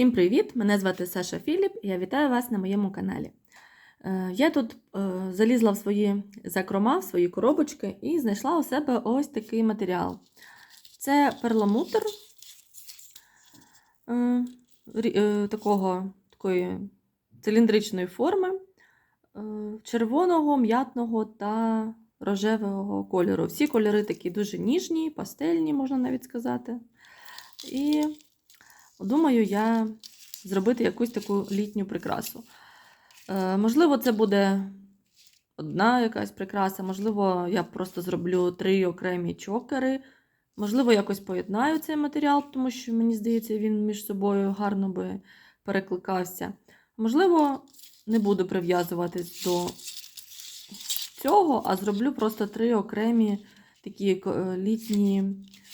Всім привіт! Мене звати Саша Філіп і я вітаю вас на моєму каналі. Е, Я тут е, залізла в свої закрома, в свої коробочки і знайшла у себе ось такий матеріал. Це перламутр е, такого, такої циліндричної форми, червоного, м'ятного та рожевого кольору. Всі кольори такі дуже ніжні, пастельні, можна навіть сказати. І думаю я зробити якусь таку літню прикрасу. Е, можливо, це буде одна якась прикраса, можливо, я просто зроблю три окремі чокери. Можливо, якось поєднаю цей матеріал, тому що мені здається, він між собою гарно би перекликався. Можливо, не буду прив'язуватись до цього, а зроблю просто три окремі такі літні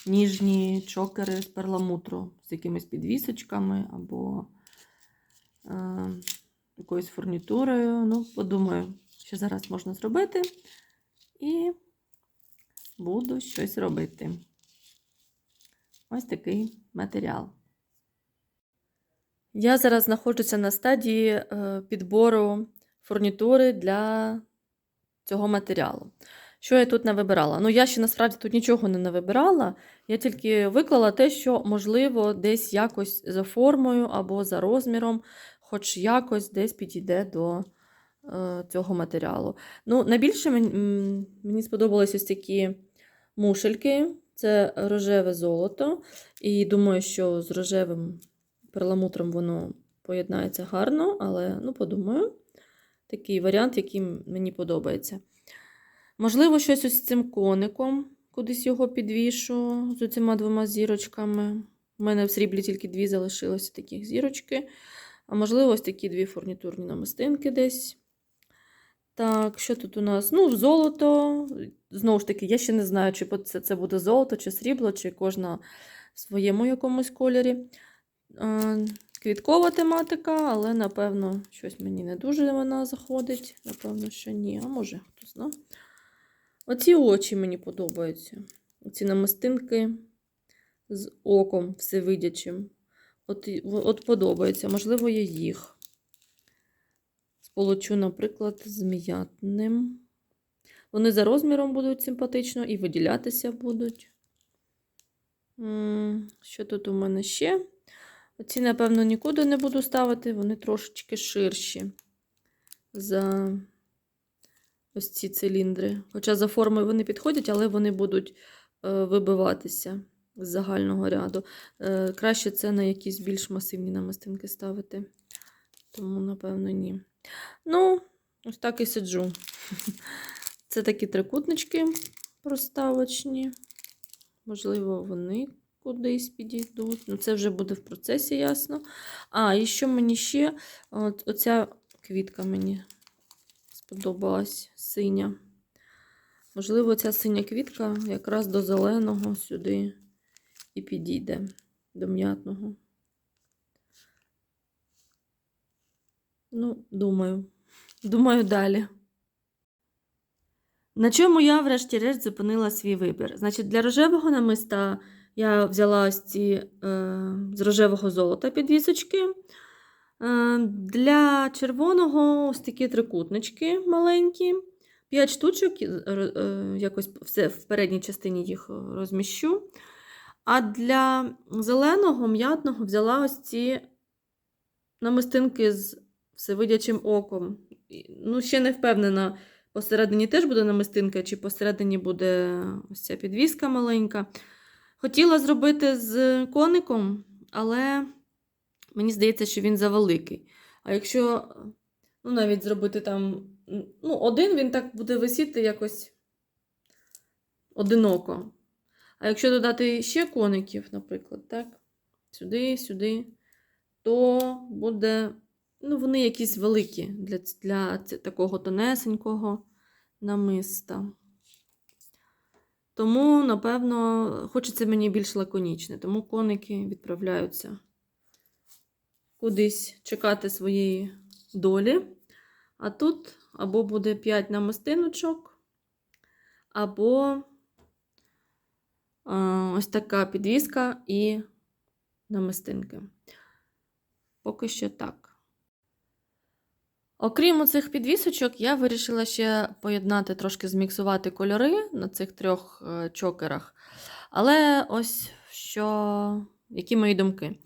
ніжні чокери з перламутру з якимись підвісочками або е, якоюсь фурнітурою. Ну, подумаю, що зараз можна зробити. І буду щось робити. Ось такий матеріал. Я зараз знаходжуся на стадії е, підбору фурнітури для цього матеріалу. Що я тут не вибирала? Ну, я ще насправді тут нічого не навибирала. Я тільки виклала те, що, можливо, десь якось за формою або за розміром, хоч якось десь підійде до е, цього матеріалу. Ну, найбільше мені, мені сподобались ось такі мушельки. Це рожеве золото. І думаю, що з рожевим перламутром воно поєднається гарно, але ну, подумаю. Такий варіант, який мені подобається. Можливо, щось ось з цим коником, кудись його підвішу з цими двома зірочками. У мене в сріблі тільки дві залишилося таких зірочки. А можливо, ось такі дві фурнітурні намистинки десь. Так, що тут у нас? Ну, золото. Знову ж таки, я ще не знаю, чи це, це буде золото, чи срібло, чи кожна в своєму якомусь кольорі. Е, Квіткова тематика, але, напевно, щось мені не дуже вона заходить. Напевно, що ні. А може, хто знає. Оці очі мені подобаються. Оці намистинки з оком всевидячим. От, от подобається. Можливо, я їх. Сполучу, наприклад, з м'ятним. Вони за розміром будуть симпатично і виділятися будуть. Що тут у мене ще? Оці, напевно, нікуди не буду ставити, вони трошечки ширші за ось ці циліндри. Хоча за формою вони підходять, але вони будуть е, вибиватися з загального ряду. Е, краще це на якісь більш масивні намистинки ставити. Тому, напевно, ні. Ну, ось так і сиджу. Це такі трикутнички проставочні. Можливо, вони кудись підійдуть. Ну, це вже буде в процесі, ясно. А, і що мені ще? От, оця квітка мені сподобалась синя. Можливо, ця синя квітка якраз до зеленого сюди і підійде, до м'ятного. Ну, думаю. Думаю, далі. На чому я, врешті-решт, зупинила свій вибір? Значить, для рожевого намиста я взяла ось ці е, з рожевого золота підвісочки. Е, для червоного ось такі трикутнички маленькі. 5 штучок, е, е, якось все в передній частині їх розміщу. А для зеленого, м'ятного взяла ось ці намистинки з всевидячим оком. Ну, ще не впевнена, посередині теж буде намистинка, чи посередині буде ось ця підвіска маленька. Хотіла зробити з коником, але мені здається, що він завеликий. А якщо ну, навіть зробити там ну, один, він так буде висіти якось одиноко. А якщо додати ще коників, наприклад, так, сюди, сюди, то буде, ну, вони якісь великі для, для такого тонесенького намиста. Тому, напевно, хочеться мені більш лаконічне, тому коники відправляються кудись чекати своєї долі. А тут або буде 5 намистиночок, або ось така підвіска і намистинки. поки що так. Окрім цих підвісочок, я вирішила ще поєднати, трошки зміксувати кольори на цих трьох е, чокерах. Але ось що, які мої думки.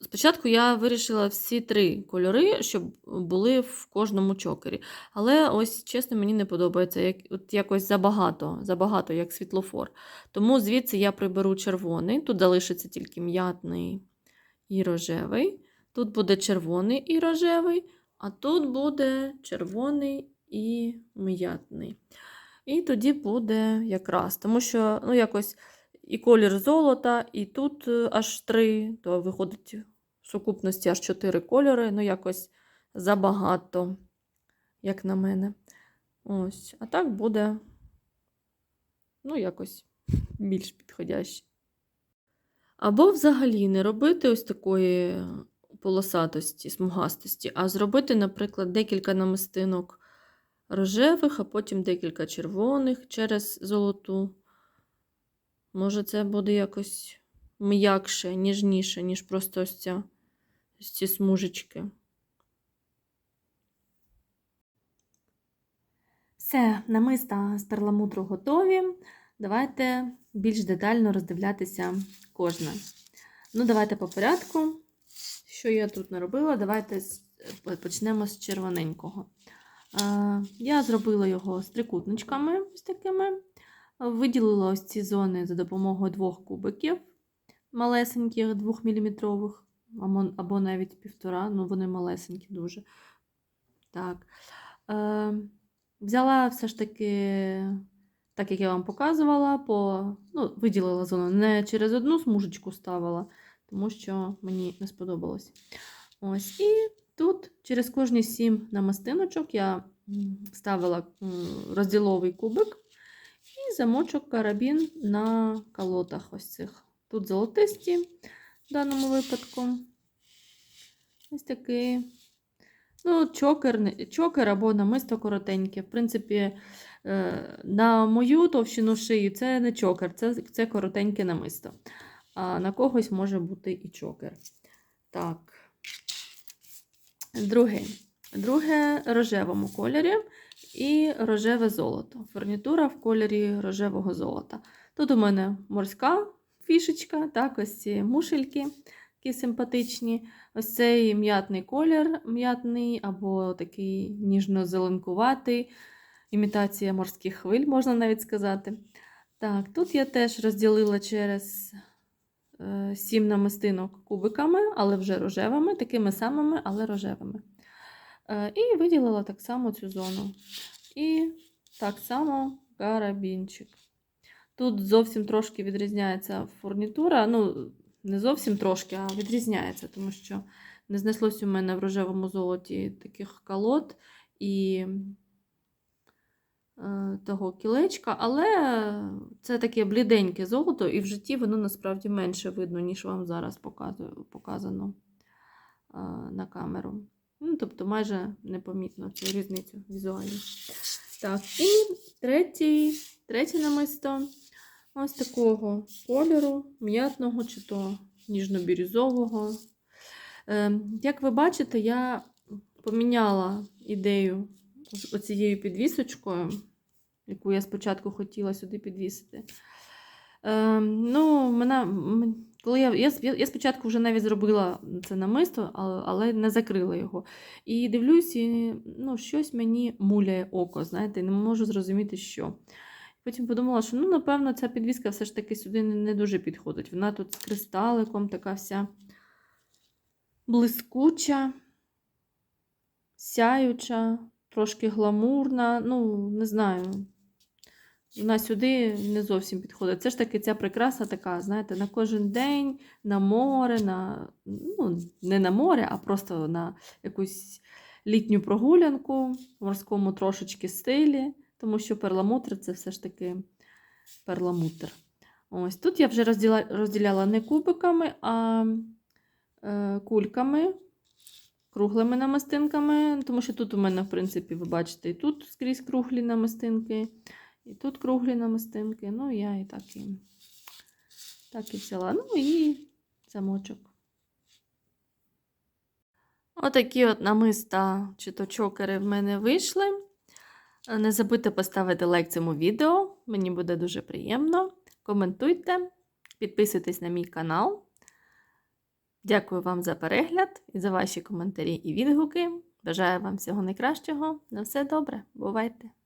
Спочатку я вирішила всі три кольори, щоб були в кожному чокері. Але ось, чесно, мені не подобається, як, от якось забагато, забагато, як світлофор. Тому звідси я приберу червоний, тут залишиться тільки м'ятний і рожевий. Тут буде червоний і рожевий, а тут буде червоний і м'ятний. І тоді буде якраз, тому що ну, якось і колір золота, і тут е, аж три, то виходить в сукупності аж чотири кольори, ну якось забагато, як на мене. Ось, а так буде, ну, якось більш підходяще. Або взагалі не робити ось такої полосатості, смугастості, а зробити, наприклад, декілька намистинок рожевих, а потім декілька червоних через золоту. Може, це буде якось м'якше, ніжніше, ніж просто ось, ця, ось ці смужечки. Все, намиста з перламутру готові. Давайте більш детально роздивлятися кожне. Ну, давайте по порядку. Що я тут наробила? Давайте почнемо з червоненького. Я зробила його з трикутничками ось такими. Виділила ось ці зони за допомогою двох кубиків малесеньких, 2-мм, або навіть півтора, ну вони малесенькі дуже. Так. Е, Взяла все ж таки, так як я вам показувала, по, ну, виділила зону, не через одну смужечку ставила, тому що мені не сподобалось. Ось, І тут через кожні сім намастиночок я ставила розділовий кубик. І замочок карабін на колотах ось цих. Тут золотисті в даному випадку. Ось такий. Ну, чокер, чокер або намисто коротеньке. В принципі, е, на мою товщину шиї це не чокер, це це коротеньке намисто. А на когось може бути і чокер. Так. Другий. Друге рожевому кольорі і рожеве золото. Фурнітура в кольорі рожевого золота. Тут у мене морська фішечка, так, ось ці мушельки, такі симпатичні. Ось цей м'ятний колір, м'ятний або такий ніжно-зеленкуватий, імітація морських хвиль, можна навіть сказати. Так, Тут я теж розділила через е, сім намистинок кубиками, але вже рожевими, такими самими, але рожевими. І виділила так само цю зону. І так само карабінчик. Тут зовсім трошки відрізняється фурнітура. Ну, не зовсім трошки, а відрізняється, тому що не знеслось у мене в рожевому золоті таких колод і е, того кілечка, але це таке бліденьке золото, і в житті воно насправді менше видно, ніж вам зараз показано е, на камеру. Ну, Тобто майже непомітно цю різницю візуальну. Так, і третій, третє намисто ось такого кольору, м'ятного чи то ніжно-бірюзового. Е, Як ви бачите, я поміняла ідею оцією підвісочкою, яку я спочатку хотіла сюди підвісити. Е, ну, мене, коли Я я, я спочатку вже навіть зробила це намисто, але не закрила його. І дивлюсь, і, ну, щось мені муляє око, знаєте, не можу зрозуміти, що. Потім подумала, що, ну, напевно, ця підвіска все ж таки сюди не дуже підходить. Вона тут з кристаликом така вся блискуча, сяюча, трошки гламурна. Ну, не знаю вона сюди не зовсім підходить. Це ж таки ця прикраса така, знаєте, на кожен день, на море, на, ну, не на море, а просто на якусь літню прогулянку в морському трошечки стилі, тому що перламутр це все ж таки перламутр. Ось Тут я вже розділа, розділяла не кубиками, а е, кульками, круглими намистинками, тому що тут у мене, в принципі, ви бачите, і тут скрізь круглі намистинки. І тут круглі намистинки. Ну, я і так і, так і взяла. Ну і замочок. Отакі от намиста чи то чокери в мене вийшли. Не забудьте поставити лайк цьому відео, мені буде дуже приємно. Коментуйте, підписуйтесь на мій канал. Дякую вам за перегляд і за ваші коментарі і відгуки. Бажаю вам всього найкращого. На все добре. Бувайте!